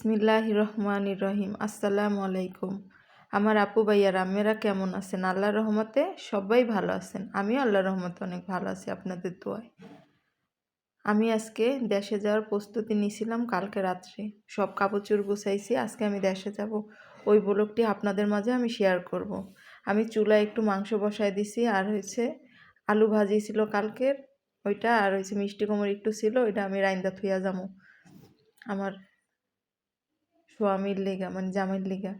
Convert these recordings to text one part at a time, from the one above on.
বিসমিল্লাহ রহমান রহিম। আসসালামু আলাইকুম। আমার আপু ভাইয়া রামেরা কেমন আছেন? আল্লাহ রহমতে সবাই ভালো আছেন। আমিও আল্লাহ রহমতে অনেক ভালো আছি, আপনাদের দোয়ায়। আমি আজকে দেশে যাওয়ার প্রস্তুতি নিয়েছিলাম কালকে রাত্রে। সব কাপড় চোর গুছাইছি, আজকে আমি দেশে যাব। ওই ব্লগটি আপনাদের মাঝে আমি শেয়ার করব। আমি চুলায় একটু মাংস বসায় দিছি, আর হয়েছে আলু ভাজি ছিল কালকের, ওইটা, আর হয়েছে মিষ্টি কুমড় একটু ছিল, ওইটা আমি রাইন্দা থুইয়া যাব আমার স্বামীর লেগা মানে জামাইয়ের লেগা।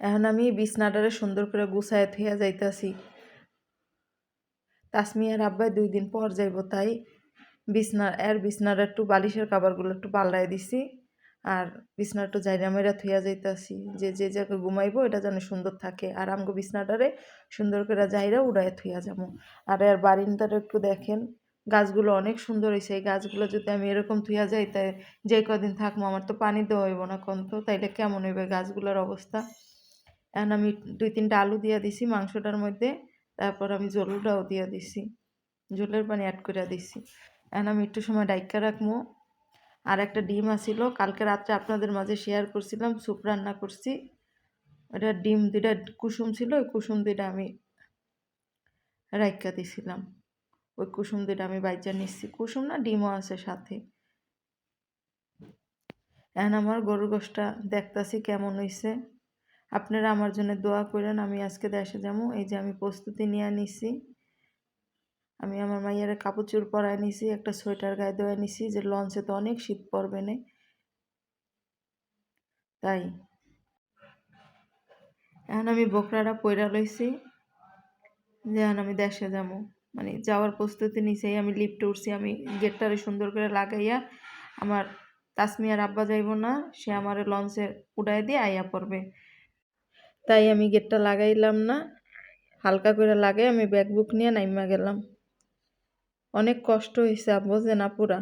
এখন আমি বিছনাটারে সুন্দর করে গুছায় থুইয়া যাইতাছি। তাসমিয়ার আব্বাই দুই দিন পর যাইব, তাই বিছনা, এর বিছনার একটু বালিশের কাবারগুলো একটু পাল্টাই দিছি আর বিছনা একটু জাইরা মেরা থুইয়া যাইতাছি। যে যে জায়গায় ঘুমাইবো এটা যেন সুন্দর থাকে। আর আমগো বিছনাটারে সুন্দর করে জাইরা উড়ায় থুইয়া যাব। আর এর বারিন্দাটা একটু দেখেন গাছগুলো অনেক সুন্দর হয়েছে এই গাছগুলো যদি আমি এরকম থুইয়া যাই তাই যে কদিন থাকব আমার তো পানি দেওয়া হইব না কোন তো তাইলে কেমন হইবে গাছগুলোর অবস্থা? এখন আমি দুই তিনটা আলু দিয়া দিছি মাংসটার মধ্যে, তারপর আমি জলটাও দিয়া দিছি, জলের পানি অ্যাড করে দিছি। এখন আমি একটু সময় ডাইকা রাখব আর একটা ডিম আসিল কালকে রাত্রে আপনাদের মাঝে শেয়ার করছিলাম স্যুপ রান্না করছি। ওটা ডিম দুইটা কুসুম ছিল, ওই কুসুম দুইটা আমি রাইকা দিছিলাম। ওই কুসুম দুইটা আমি বাইচা নিচ্ছি। কুসুম না ডিমও আছে সাথে। এখন আমার গরুর গোশটা দেখতাছি কেমন হয়েছে আপনারা আমার জন্য দোয়া করেন, আমি আজকে দেশে যাব। এই যে আমি প্রস্তুতি নিয়ে নিছি আমি আমার মাইয়ারে কাপড় চুর পরায় নিছি, একটা সোয়েটার গায়ে দেওয়া নিছি যে লঞ্চে তো অনেক শীত পড়বে না। তাই। এখন আমি বকরাটা পয়রা লইছি। যে আমি দেশে যাব। মানে যাওয়ার প্রস্তুতি নিছেই আমি লিফটে উঠছি, আমি গেটটারে সুন্দর করে লাগাইয়া আমার তাসমিয়ার আব্বা যাইব না, সে আমার লঞ্চে উড়াই দিয়ে আইয়া পড়বে। তাই আমি গেটটা লাগাইলাম না, হালকা করে লাগাই আমি ব্যাগ বুক নিয়ে নাইমা গেলাম। অনেক কষ্ট হয়েছে আব্বু যে না পুরা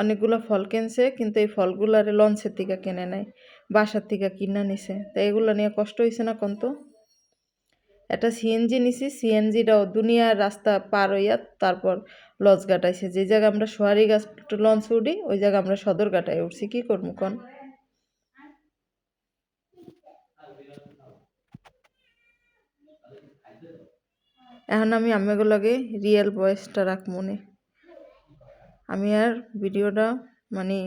অনেকগুলো ফল কিনছে, কিন্তু এই ফলগুলো ফলগুলারে লঞ্চের থেকে কিনে নেয় বাসার থেকে কিনা নিছে। তাই এগুলো নিয়ে কষ্ট হয়েছে না কোন তো একটা সিএনজি নিছি সিএনজিটাও দুনিয়ার রাস্তা পার হইয়া তারপর লঞ্চ গাটাইছে যে জায়গায় আমরা সোয়ারি গাছ লঞ্চ উঠি ওই জায়গায় আমরা সদর গাটায় উঠছি কি করব কন? এখন আমি আমেগুলোকে রিয়েল ভয়েসটা রাখ মনে আমি আর ভিডিওটা মানে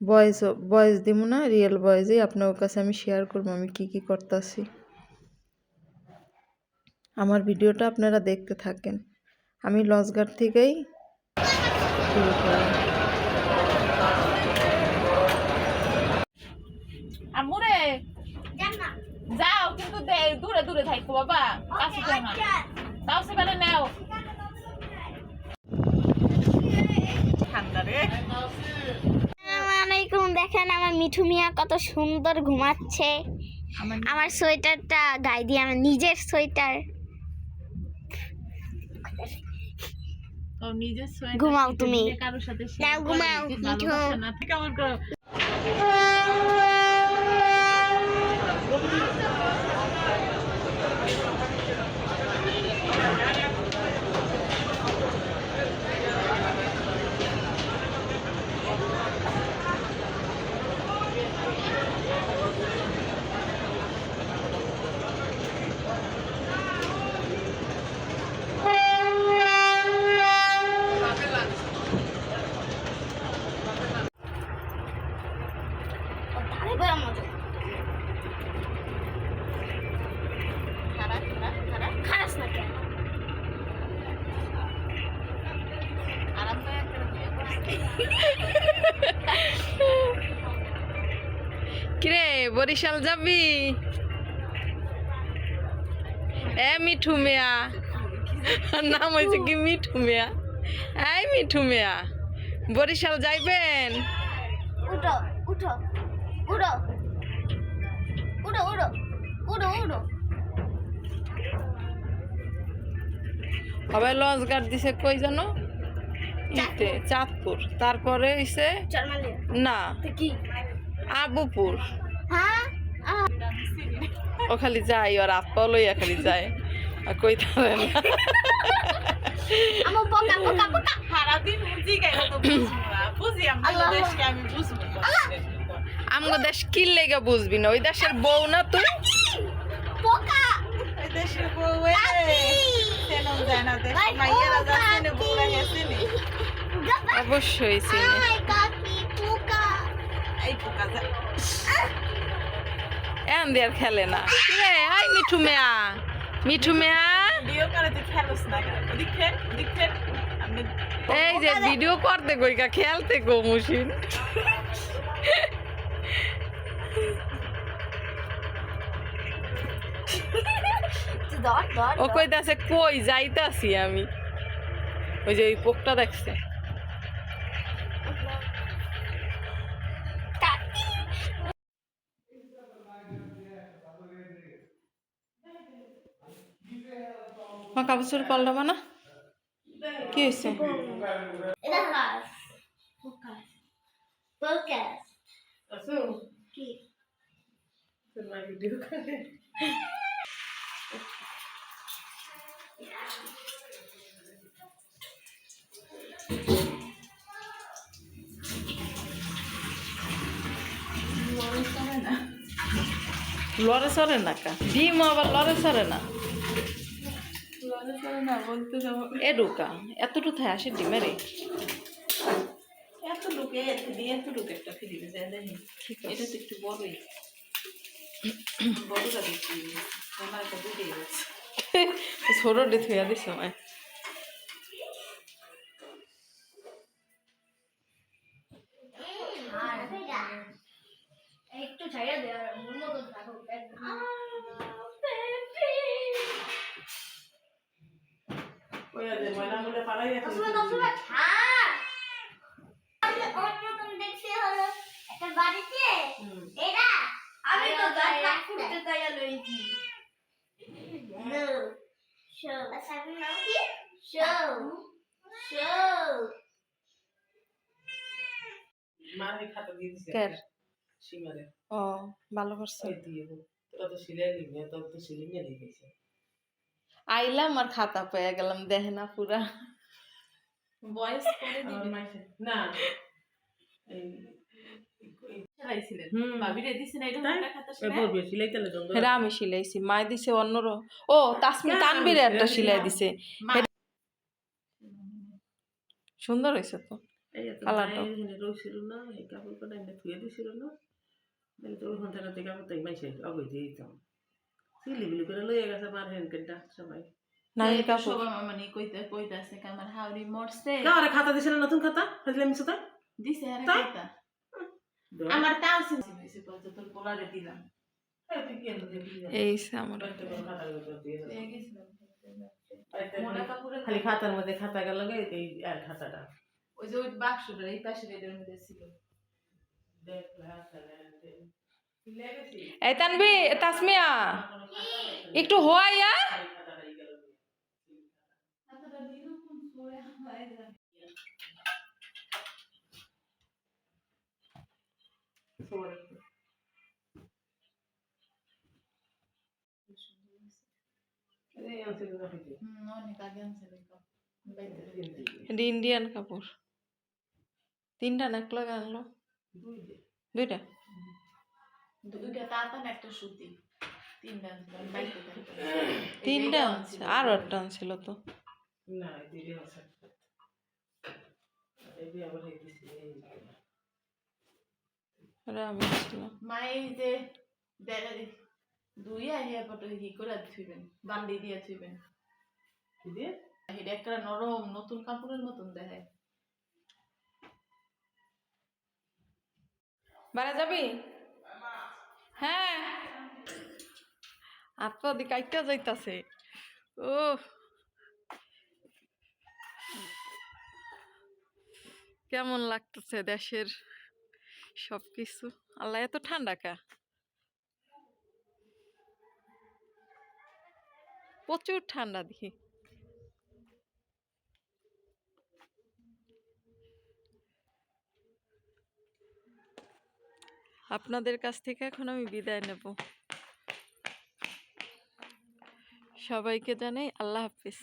ভয়েস ভয়েস দিব না রিয়েল ভয়েসেই আপনার কাছে আমি শেয়ার করব আমি কি কি করতেছি। আমার ভিডিওটা আপনারা দেখতে থাকেন। আমি লঞ্চঘাট থেকেই শুরু আমুরে! যাও কিন্তু দূরে দূরে থাকো বাবা। কাছে যাও না। তাও সেখানে নেও। ঠান্ডা দেখেন আমার মিঠু মিয়া কত সুন্দর ঘুমাচ্ছে। আমার আমার সোয়েটারটা গায়ে দিয়ে আমার নিজের সোয়েটার ও নিজের সোয়েটার ঘুমাও তুমি। ঘুমাও, কেমন করে খারাপ না কেন আরাম করে একটা বিয়ে করছি। কিরে বরিশাল যাবি? এ মিঠু মিয়া। নাম হয়েছে কি মিঠু মেয়া? এই মিঠু মেয়া। বরিশাল যাইবেন? উঠো উঠো উড়ো। উড়ো উড়ো উড়ো উড়ো। লঞ্চ গার্ড দিছে কই জানো? ইতে চাঁদপুর। তারপরে হইছে না। কি? আবুপুর। হ্যাঁ? ও খালি যায় ওর আপা লইয়া খালি যায়। আর কই তারে না। আমার পোকা পোকা পোকা। সারাদিন উজি গাইলো তো বুঝি না। বুঝি আমি আল্লাহ। দেশকে আমি বুঝব আমগো দেশ কি লেগে বুঝবি না? ওই দেশের বউ না তুই? দেশের বউ চেনো যায় না দেশ মাইয়েরা যাচ্ছে না বউরা গেছে নি অবশ্যই চিনি। পোকা যা। এন দিয়ে খেলে না। রে আই মিঠু মেয়া। মিঠু মেয়া। এই যে ভিডিও করতে খেলতে গো মুশিন। ও কইতাছে কই যাইতাছি আমি? ওই যে ওই পোকটা দেখছে। কাপড় পাল্টাবো না? কি হয়েছে? লড়ে সরে না কা? ডিম আবার লড়ে সরে না? না বলতে যাব এ ঢুকা এতটুকু থাকে আসে ডিমেরে এত লোকে এত দিয়ে এত লোক একটা ফিরিবে যায় দেখি এটা তো একটু বড়ই। বড়টা দেখছি আমার একটা দুটো গেছে। ছোট ডে থুয়া দিস সময় একটু ছাইয়া দে আর মন মতো থাকো ওই যে ময়না পালাই গেছে তুমি তো তুমি থাক আমি অন্যতম দেখছি হলো। একটা বাড়িতে এটা আমি তো গাছ কাট তাইয়া লইছি নো শো আমি কি? Show show. মারে খাতা দিয়ে দিছে। কের? সীমারে। ও ভালো করছে। দিয়ে তোরা তো সিলাই নিবি তোর তো সিলাই নিয়ে গেছে আইলাম আর খাতা পেয়ে গেলাম দেখে না পুরা বয়স করে দিবি না। আমি সিলাইছি মায় দিছে অন্যরো। ও তাসমি না, তানবিরে আমি একটা সিলাই সিলাই দিছে। সুন্দর হয়েছে তো কালারটা। না বিলি করে লইয়া গেছে বার হেন কেনটা সবাই। কাপড় সবাই মানে কইতে কইতাছে আমার হাওড়ি মরছে। কারে খাতা দিছিল নতুন খাতা? ফজলে মিছো তাই দিছে আর খাতা। আমার তাও সিনসি হইছে বলতে তোর পোলারে দিলাম। এই আমার। পেয়ে গেছিলাম। মোটা কাপড়ের খালি খাতার মধ্যে খাতা গেল এই আর খাতাটা। ওই যে ওই বাক্সটা এই পাশে এটার মধ্যে ছিল। এই তানবি তাসমিয়া। একটু হয় ইন্ডিয়ান কাপড়। তিনটা নাক লাগা আনলো? দুইটা? দুইটা তাতান একটা সুতি। তিনটা আরও একটা আনছিল তো। না আমি আনছিলাম মাই যে দি দুই আইয়া পটো হি করে থুইবেন বান্ডি দিয়ে থুইবেন কি দিয়ে? এটা একটা নরম নতুন কাপড়ের মতন দেখায়। বাড়া যাবি হ্যাঁ দি কাইটা যাইতাছে। ও কেমন লাগতেছে দেশের সব কিছু আল্লাহ, এত ঠান্ডা কা? প্রচুর ঠান্ডা দেখি। আপনাদের কাছ থেকে এখন আমি বিদায় নেব। সবাইকে জানাই আল্লাহ হাফিজ।